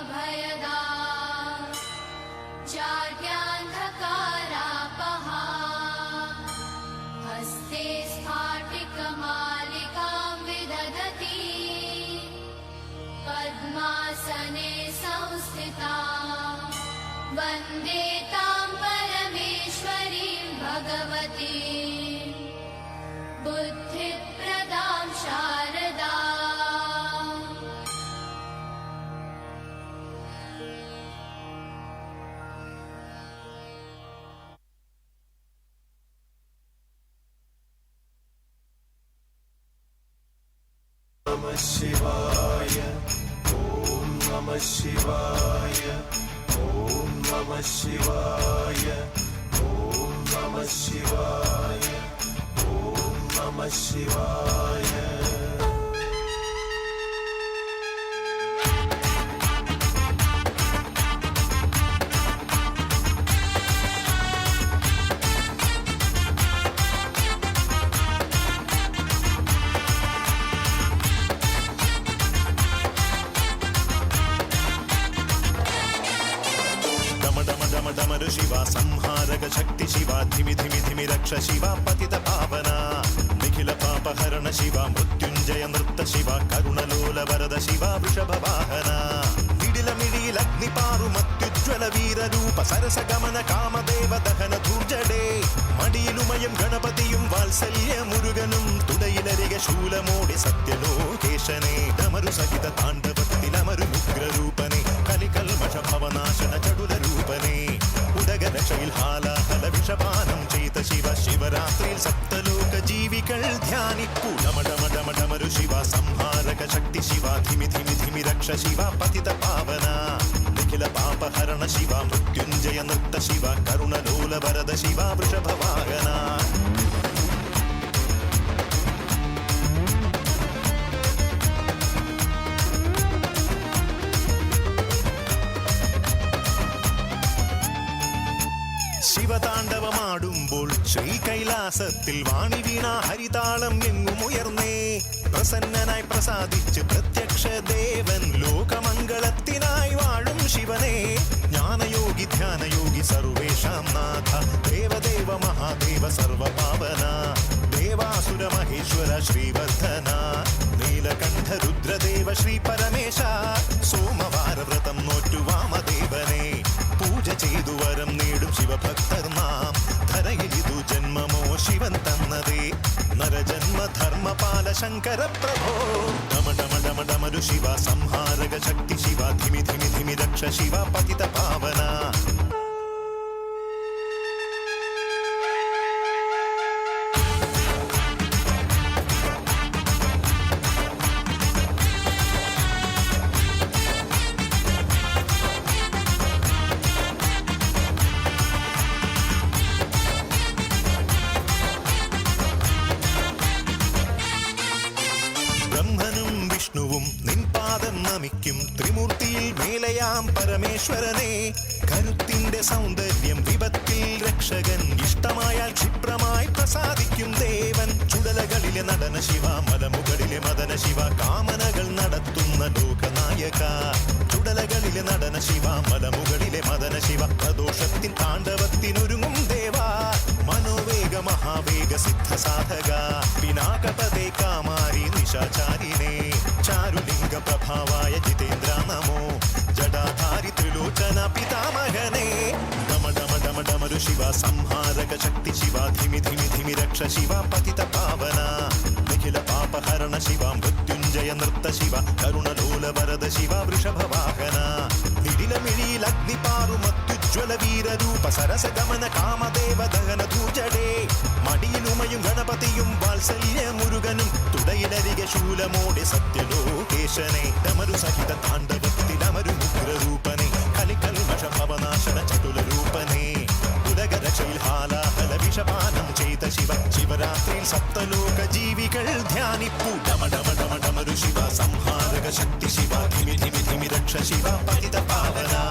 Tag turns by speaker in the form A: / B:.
A: भयदा। चार्यान्धकारापहा हस्ते स्फाटिकमालिकां विदधति। पद्मासने संस्थिता। वन्दे तां परमेश्वरीं
B: भगवती। बुद्धि Namah Shivaya. శివ సంహారక శక్తి శివ ధిమి ధిమి ధిమి రక్ష శివ పతిత పావన నిఖిల పాపహరణ శివ మృత్యుంజయ నృత్త శివ కరుణలోల వరద శివ వృషభ వాహన మిడిల మిడిలగ్ని పారు మత్యుజ్వల వీర రూప సరస గమన కామదేవ దహన ധൂർജടേ മടിയിലുമയം ഗണപതിയും വാത്സല്യ മുരുകനും തുടയിലരിക ശൂലമോടെ സത്യലോകേശനെ ഡമരു സഹിത താണ്ഡവത്തിലമരു ഉഗ്രരൂപനെ ధిమి ధిమి ధిమి రక్ష శివ పతిత పావన. నిఖిల పాపహరణ శివ మృత్యుంజయ నృత్త శివ కరుణలోల వరద శివ వృషభ వాహనా. ശിവതാണ്ഡവമാടുമ്പോൾ ശ്രീ കൈലാസത്തിൽ വാണി വീണ ഹരിതാളം എങ്ങുമുയർന്നേ പ്രസന്നനായി പ്രസാദിച്ച് പ്രത്യക്ഷ ദേവൻ ലോകമംഗളത്തിനായി വാഴും ശിവനെ. ജ്ഞാനയോഗി ധ്യാനയോഗി സർവേഷാം നാഥ. ദേവദേവ മഹാദേവ സർവപാവന. ദേവാസുര മഹേശ്വര ശ്രീവർദ്ധന. നീലകണ്ഠ രുദ്രദേവ ശ്രീ శంకర ప్రభో డమ డమ డమ డమరు శివ సంహారక శక్తి శివ ధిమి ధిమి ధిమి రక్ష శివ పతిత పావన. നമിക്കും ത്രിമൂർത്തിയിൽ മേലയാം പരമേശ്വരനെ. കരുത്തിന്റെ സൗന്ദര്യം വിപത്തിൽ രക്ഷകൻ ഇഷ്ടമായാൽ ക്ഷിപ്രമായി പ്രസാദിക്കും ദേവൻ. ചുടലകളിലെ നടന ശിവ മലമുകളിലെ മദന ശിവ കാമനകൾ നടത്തുന്ന ലോകനായക. ചുടലകളിലെ നടന ശിവ മലമുകളിലെ മദന ശിവ പ്രദോഷത്തിൻ താണ്ഡവത്തിനൊരുങ്ങും ദേവ. മനോവേഗ മഹാവേഗ സിദ്ധ സാധക പിനാകപതേ കാമാരി നിശാചാരിണേ ചാരുലിംഗ പ്രഭാവായ ജിതേന്ദ്ര നമോ ജടാധാരി ത്രിലോചന പിതാമഹനേ ഡമ ഡമ ഡമ ഡമരു ശിവ സംഹാരക ശക്തി ശിവ ധിമി ധിമി ധിമി രക്ഷ ശിവ പതിത പാവന നിഖില പാപഹരണ ശിവ മൃത്യുഞ്ജയ നൃത്ത ശിവ കരുണലോല വരദ ശിവ വൃഷഭവാഹന നിടിലമിഴിയിൽ അഗ്നിപാറു മത്യുജ്വല വീരരൂപ സരസ ഗമന കാമദേവ ദഹന ധൂജടേ മടിയിലുമയും ഗണപതിയും శేషనే డమరు సహిత తాండవక్తి డమరు ముగ్ర రూపనే కలి కల్మష భవనాశన చటుల రూపనే ఉదగర శైల్హాల హల విషపానం చేత శివ శివరాత్రి సప్తలోక జీవికల్ ధ్యానిప్పు డమ డమ డమ డమరు శివ సంహారక శక్తి శివ ధిమి ధిమి ధిమి రక్ష శివ పతిత పావనా